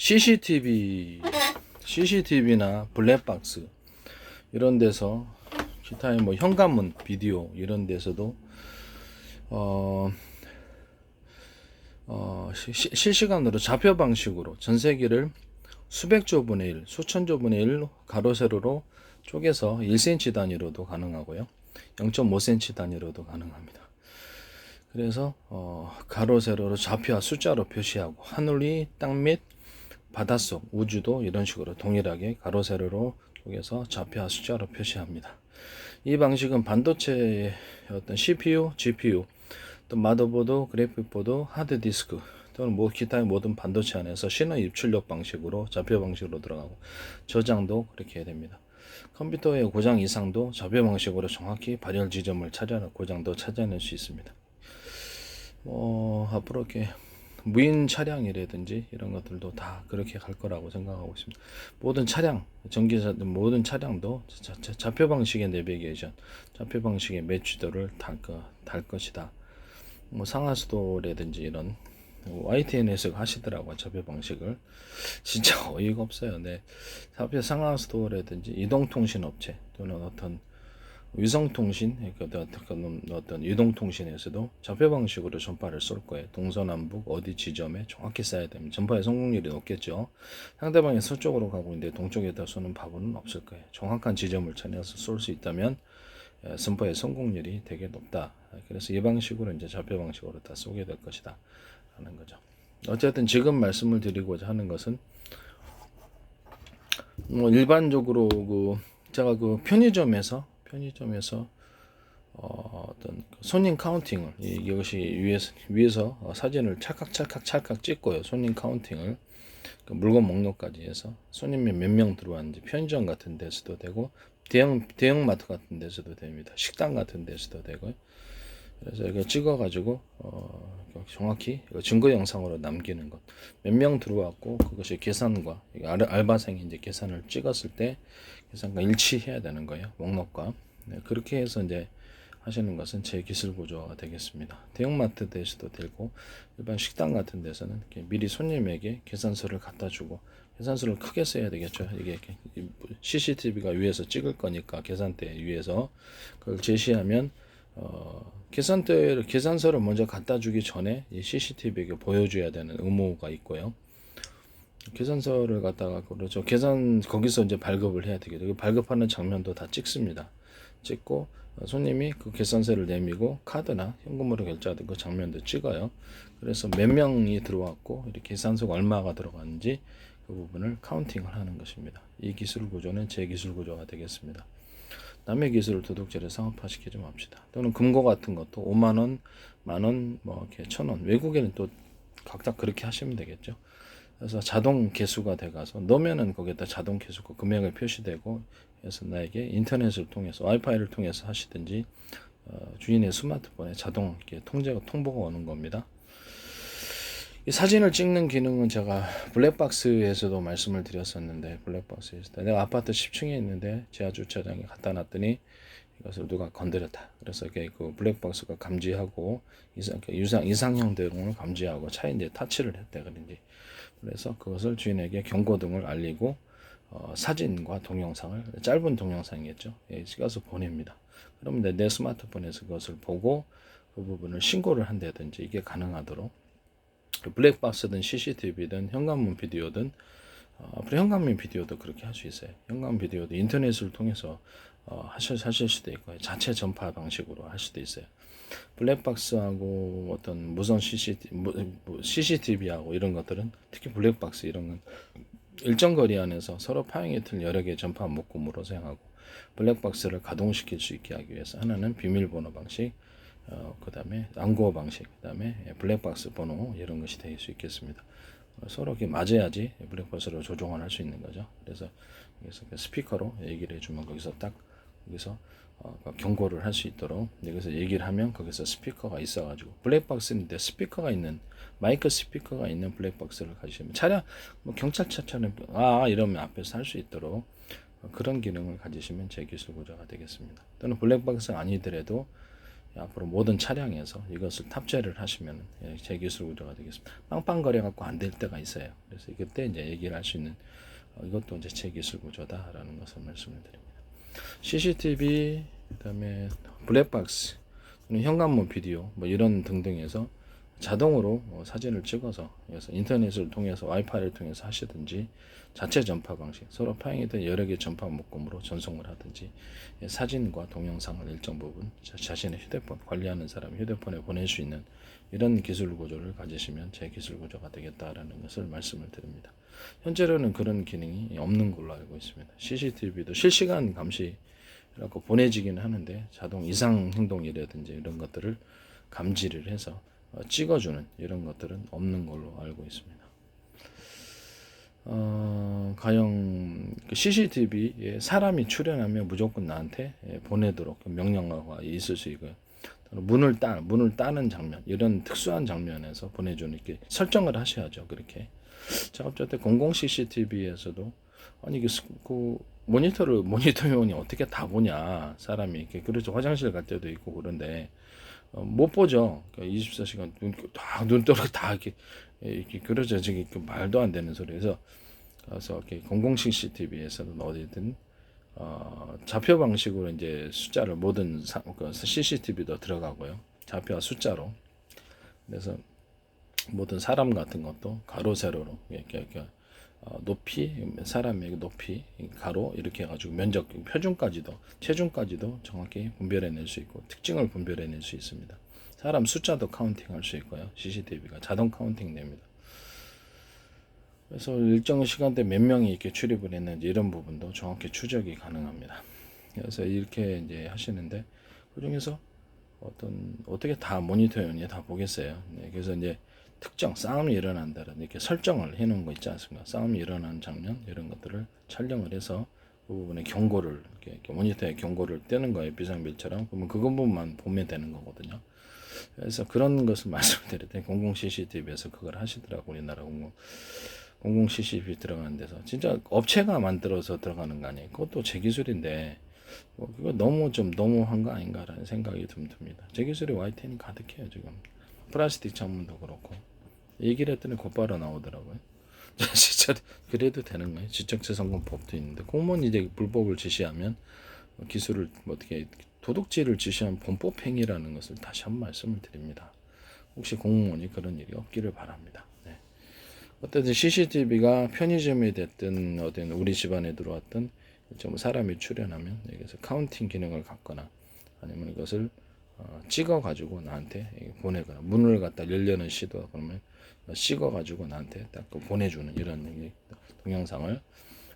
CCTV, CCTV나 블랙박스 이런 데서 기타의 뭐 현관문 비디오 이런 데서도 어, 어, 시- 시- 실시간으로 좌표 방식으로 전세기를 수백 조분의 1, 수천 조분의 1 가로 세로로 쪼개서 1cm 단위로도 가능하고요. 0.5cm 단위로도 가능합니다. 그래서 어, 가로 세로로 좌표와 숫자로 표시하고 하늘 위, 땅 밑, 바닷속, 우주도 이런 식으로 동일하게 가로 세로로 쪼개서 좌표와 숫자로 표시합니다. 이 방식은 반도체의 어떤 CPU, GPU, 또 마더보드, 그래픽보드, 하드디스크 또는 뭐 기타의 모든 반도체 안에서 신호 입출력 방식으로 좌표 방식으로 들어가고 저장도 그렇게 해야 됩니다. 컴퓨터의 고장 이상도 좌표 방식으로 정확히 발열 지점을 찾아 고장도 찾아낼 수 있습니다. 뭐 앞으로 이렇게 무인 차량이라든지 이런 것들도 다 그렇게 갈 거라고 생각하고 있습니다. 모든 차량, 전기차든 모든 차량도 자- 자- 좌표 방식의 내비게이션, 좌표 방식의 매치도를 달, 거, 달 것이다. 뭐 상하수도라든지 이런 YTN에서 하시더라고요. 좌표 방식을. 진짜 어이가 없어요. 네. 좌표 상하수도라든지 이동통신업체 또는 어떤 위성통신, 그러니까 어떤, 유동통신에서도 좌표 방식으로 전파를 쏠 거예요. 동서남북 어디 지점에 정확히 쏴야 됩니다. 전파의 성공률이 높겠죠. 상대방이 서쪽으로 가고 있는데 동쪽에다 쏘는 바보는 없을 거예요. 정확한 지점을 찾아서 쏠 수 있다면 에, 선포의 성공률이 되게 높다. 그래서 이 방식으로 이제 좌표 방식으로 다 쏘게 될 것이다. 하는 거죠. 어쨌든 지금 말씀을 드리고자 하는 것은 뭐 일반적으로 그 제가 그 편의점에서 편의점에서 어, 어떤 그 손님 카운팅을 이- 이것이 위에서 위에서 어, 사진을 찰칵 찰칵 찰칵 찍고요. 손님 카운팅을 그 물건 목록까지 해서 손님이 몇 명 들어왔는지 편의점 같은 데서도 되고 대형 대형 마트 같은 데서도 됩니다. 식당 같은 데서도 되고요. 그래서 이거 찍어가지고 어, 정확히 증거 영상으로 남기는 것. 몇 명 들어왔고 그것이 계산과 알바생이 이제 계산을 찍었을 때 계산과 일치해야 되는 거예요. 목록과 네, 그렇게 해서 이제 하시는 것은 제 기술 구조가 되겠습니다. 대형마트 데서도 되고 일반 식당 같은 데서는 미리 손님에게 계산서를 갖다 주고 계산서를 크게 써야 되겠죠. 이게 CCTV가 위에서 찍을 거니까 계산대 위에서 그걸 제시하면 어, 계산대를 계산서를 먼저 갖다 주기 전에 이 CCTV에게 보여줘야 되는 의무가 있고요. 계산서를 갖다가 그렇죠. 계산 거기서 이제 발급을 해야 되겠죠. 그 발급하는 장면도 다 찍습니다. 찍고 어, 손님이 그 계산서를 내미고 카드나 현금으로 결제하던 그 장면도 찍어요. 그래서 몇 명이 들어왔고 이렇게 계산서가 얼마가 들어갔는지 그 부분을 카운팅을 하는 것입니다. 이 기술 구조는 제 기술 구조가 되겠습니다. 남의 기술을 도둑질해 상업화시키지 맙시다. 또는 금고 같은 것도 5만 원, 만 원, 뭐 이렇게 천 원. 외국에는 또 각자 그렇게 하시면 되겠죠. 그래서 자동 개수가 돼가서 넣으면은 거기에다 자동 개수가 금액을 표시되고 그래서 나에게 인터넷을 통해서 와이파이를 통해서 하시든지 어, 주인의 스마트폰에 자동 이렇게 통제가 통보가 오는 겁니다. 이 사진을 찍는 기능은 제가 블랙박스에서도 말씀을 드렸었는데 블랙박스에서 내가 아파트 10층에 있는데 지하 주차장에 갖다 놨더니 이것을 누가 건드렸다. 그래서 그 블랙박스가 감지하고 이상 유상 이상형 대응을 감지하고 차에 이제 타치를 했대 그런지 그래서 그것을 주인에게 경고등을 알리고 어, 사진과 동영상을 짧은 동영상이겠죠. 예, 찍어서 보냅니다. 그러면 내, 내 스마트폰에서 그것을 보고 그 부분을 신고를 한다든지 이게 가능하도록 그 블랙박스든 CCTV든 현관문 비디오든 어, 앞으로 현관문 비디오도 그렇게 할 수 있어요. 현관 비디오도 인터넷을 통해서 어, 하실, 하실 수도 있고 자체 전파 방식으로 할 수도 있어요. 블랙박스하고 어떤 무선 CCTV, 뭐, CCTV하고 이런 것들은 특히 블랙박스 이런 건 일정 거리 안에서 서로 파행의 틀 여러 개 전파 묶음으로 사용하고 블랙박스를 가동시킬 수 있게 하기 위해서 하나는 비밀번호 방식, 어, 그 다음에暗号 방식, 그 다음에 블랙박스 번호 이런 것이 될 수 있겠습니다. 어, 서로 이렇게 맞아야지 블랙박스를 조종을 할 수 있는 거죠. 그래서 여기서 그 스피커로 얘기를 해주면 거기서 딱 여기서 어, 그 경고를 할 수 있도록 여기서 얘기를 하면 거기서 스피커가 있어가지고 블랙박스인데 스피커가 있는 마이크 스피커가 있는 블랙박스를 가지시면 차량 뭐 경찰차처럼 아 이러면 앞에서 할 수 있도록 어, 그런 기능을 가지시면 제 기술 구조가 되겠습니다. 또는 블랙박스 아니더라도 앞으로 모든 차량에서 이것을 탑재를 하시면 제 기술 구조가 되겠습니다. 빵빵거려 갖고 안 될 때가 있어요. 그래서 그때 이제 얘기를 할 수 있는 어, 이것도 이제 제 기술 구조다라는 것을 말씀을 드립니다. CCTV 그다음에 블랙박스 현관문 비디오 뭐 이런 등등에서 자동으로 어, 사진을 찍어서 그래서 인터넷을 통해서 와이파이를 통해서 하시든지 자체 전파 방식 서로 파행이든 여러 개 전파 묶음으로 전송을 하든지 예, 사진과 동영상을 일정 부분 자- 자신의 휴대폰 관리하는 사람 휴대폰에 보낼 수 있는 이런 기술 구조를 가지시면 제 기술 구조가 되겠다라는 것을 말씀을 드립니다. 현재로는 그런 기능이 없는 걸로 알고 있습니다. CCTV도 실시간 감시라고 보내지기는 하는데 자동 이상 행동이라든지 이런 것들을 감지를 해서 어, 찍어주는 이런 것들은 없는 걸로 알고 있습니다. 어, 가령 그 CCTV에 사람이 출연하면 무조건 나한테 예, 보내도록 명령어가 있을 수 있고요. 문을 따 문을 따는 장면 이런 특수한 장면에서 보내주는 이렇게 설정을 하셔야죠. 그렇게 작업자 때 공공 CCTV에서도 아니 그 모니터를 모니터 요원이 어떻게 다 보냐 사람이 이렇게 그래서 화장실 갈 때도 있고 그런데 어, 못 보죠. 그러니까 24시간 눈, 다 눈도록 다 이렇게 이렇게 그러죠. 지금 그 말도 안 되는 소리에서 그래서 이렇게 공공 CCTV에서는 어디든 어, 좌표 방식으로 이제 숫자를 모든 사, 그 CCTV도 들어가고요. 좌표와 숫자로 그래서 모든 사람 같은 것도 가로 세로로 이렇게, 이렇게 어, 높이 사람의 높이 가로 이렇게 해가지고 면적 표준까지도 체중까지도 정확히 분별해낼 수 있고 특징을 분별해낼 수 있습니다. 사람 숫자도 카운팅할 수 있고요. CCTV가 자동 카운팅 됩니다. 그래서 일정 시간대 몇 명이 이렇게 출입을 했는지 이런 부분도 정확히 추적이 가능합니다. 그래서 이렇게 이제 하시는데 그 중에서 어떤 어떻게 다 모니터 연이 다 보겠어요. 네, 그래서 이제 특정 싸움이 일어난다는 이렇게 설정을 해놓은 거 있지 않습니까? 싸움이 일어나는 장면 이런 것들을 촬영을 해서 그 부분에 경고를 이렇게, 이렇게 모니터에 경고를 뜨는 거예요 비상벨처럼 그러면 그 부분만 보면 되는 거거든요. 그래서 그런 것을 말씀드릴 때 공공 CCTV에서 그걸 하시더라고 우리나라 공공 공공 CCTV 들어가는 데서 진짜 업체가 만들어서 들어가는 거 아니에요? 그것도 제 기술인데 뭐 그거 너무 좀 너무한 거 아닌가라는 생각이 좀 듭니다. 제 기술이 YTN이 가득해요 지금 플라스틱 전문도 그렇고 얘기를 했더니 곧바로 나오더라고요. 진짜 그래도 되는 거예요. 지적재산권법도 있는데 공무원 이제 불법을 지시하면 기술을 뭐 어떻게 도둑질을 지시한 범법 행위라는 것을 다시 한번 말씀을 드립니다. 혹시 공무원이 그런 일이 없기를 바랍니다. 네. 어쨌든 CCTV가 편의점에 됐든 어떤 우리 집안에 들어왔든 좀 사람이 출연하면 여기서 카운팅 기능을 갖거나 아니면 이것을 어, 찍어 가지고 나한테 보내거나 문을 갖다 열려는 시도 그러면 찍어 가지고 나한테 딱그 보내주는 이런 이 동영상을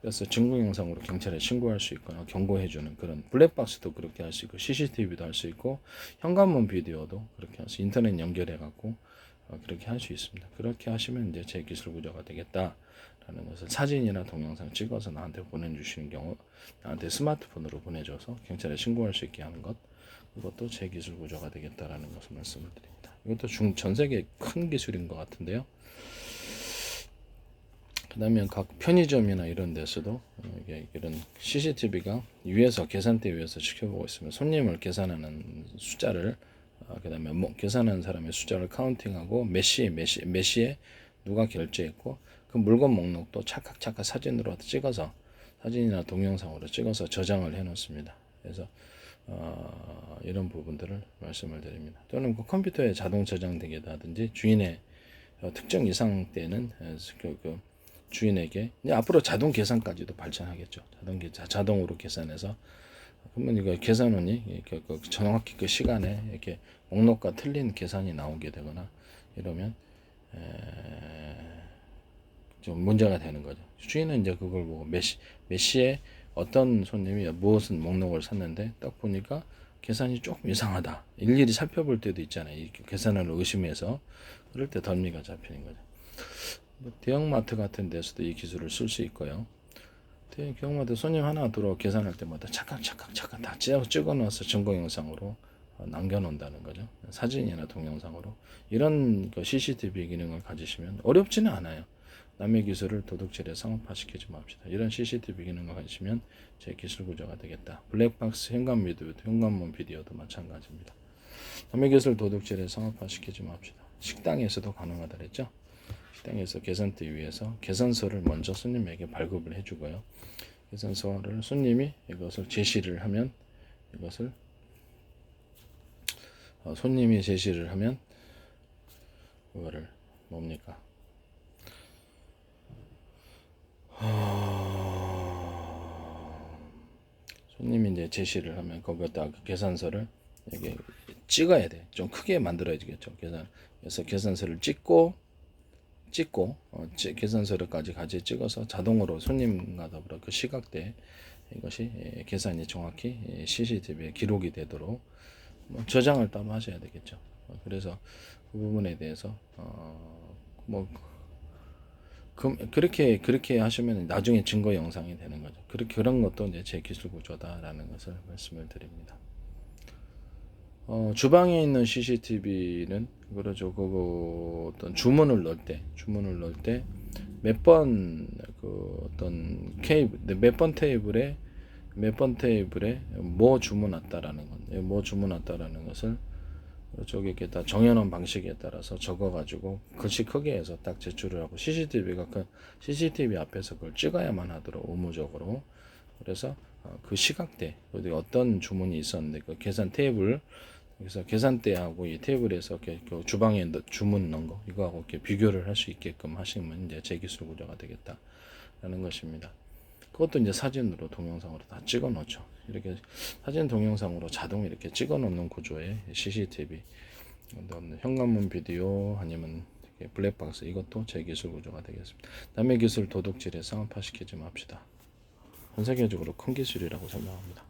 그래서 증거 영상으로 경찰에 신고할 수 있거나 경고해주는 그런 블랙박스도 그렇게 할 수 있고 CCTV도 할 수 있고 현관문 비디오도 그렇게 할수 인터넷 연결해 갖고 어, 그렇게 할 수 있습니다. 그렇게 하시면 이제 제 기술 구조가 되겠다라는 것을 사진이나 동영상 찍어서 나한테 보내주시는 경우 나한테 스마트폰으로 보내줘서 경찰에 신고할 수 있게 하는 것 이것도 제 기술 구조가 되겠다라는 것을 말씀을 드립니다. 이것도 중, 전 세계 큰 기술인 것 같은데요. 그 다음에 각 편의점이나 이런 데서도 어, 이런 CCTV가 위에서 계산대 위에서 지켜보고 있으면 손님을 계산하는 숫자를 어, 그다음에 뭐 계산하는 사람의 숫자를 카운팅하고 몇 시에 몇, 시에 누가 결제했고 그 물건 목록도 찰칵찰칵 사진으로 찍어서 사진이나 동영상으로 찍어서 저장을 해놓습니다. 그래서 어, 이런 부분들을 말씀을 드립니다. 또는 그 컴퓨터에 자동 저장되게 하든지 주인의 어, 특정 이상 때는 어, 그, 그 주인에게 앞으로 자동 계산까지도 발전하겠죠. 자동 계 자동으로 계산해서 그러면 이거 계산원이 이렇게 그 정확히 그 시간에 이렇게 목록과 틀린 계산이 나오게 되거나 이러면 에, 좀 문제가 되는 거죠. 주인은 이제 그걸 보고 몇, 시, 몇 시에 어떤 손님이 무엇은 목록을 샀는데 딱 보니까 계산이 조금 이상하다. 일일이 살펴볼 때도 있잖아요. 이 계산을 의심해서 그럴 때 덜미가 잡히는 거죠. 뭐 대형마트 같은 데서도 이 기술을 쓸 수 있고요. 대형마트 손님 하나 들어 계산할 때마다 착각 착각 착각 다 찍어 찍어 넣어서 증거 영상으로 어, 남겨놓는다는 거죠. 사진이나 동영상으로 이런 그 CCTV 기능을 가지시면 어렵지는 않아요. 남의 기술을 도둑질에 상업화시키지 맙시다. 이런 CCTV 기능을 가지시면 제 기술 구조가 되겠다. 블랙박스 현관 비디오도 현관문 비디오도 마찬가지입니다. 남의 기술 도둑질에 상업화시키지 맙시다. 식당에서도 가능하다 그랬죠. 식당에서 계산대 위에서 계산서를 먼저 손님에게 발급을 해주고요. 계산서를 손님이 이것을 제시를 하면 이것을 어, 손님이 제시를 하면 그거를 뭡니까? 손님이 이제 제시를 하면 거기다 그 계산서를 이게 찍어야 돼. 좀 크게 만들어야겠죠. 계산. 그래서 계산서를 찍고 찍고 어, 지- 계산서를까지 같이 찍어서 자동으로 손님과 더불어 그 시각대 이것이 예, 계산이 정확히 예, CCTV에 기록이 되도록 뭐 저장을 따로 하셔야 되겠죠. 어, 그래서 그 부분에 대해서 어, 뭐 그, 그렇게 그렇게 하시면 나중에 증거 영상이 되는 거죠. 그렇게 그런 것도 이제 제 기술 구조다라는 것을 말씀을 드립니다. 어, 주방에 있는 CCTV는 그러죠. 그거 어떤 주문을 넣을 때 주문을 넣을 때 몇 번 그 어떤 케이블 몇 번 테이블에 몇 번 테이블에 뭐 주문 왔다라는 건, 예, 뭐 주문 왔다라는 것을 저기 이렇게 다 정해놓은 방식에 따라서 적어가지고 글씨 크게 해서 딱 제출을 하고 CCTV가 그 CCTV 앞에서 그걸 찍어야만 하도록 의무적으로 그래서 어, 그 시각대 어디 어떤 주문이 있었는데 그 계산 테이블 그래서 계산대하고 이 테이블에서 이렇게 그 주방에 넣- 주문 넣은 거 이거하고 이렇게 비교를 할 수 있게끔 하시면 이제 제기술 구조가 되겠다라는 것입니다. 그것도 이제 사진으로 동영상으로 다 찍어 놓죠. 이렇게 사진 동영상으로 자동 이렇게 찍어 놓는 구조의 CCTV 현관문 비디오 아니면 블랙박스 이것도 제 기술 구조가 되겠습니다. 남의 기술 도둑질에 상업화시키지 맙시다. 전 세계적으로 큰 기술이라고 생각합니다.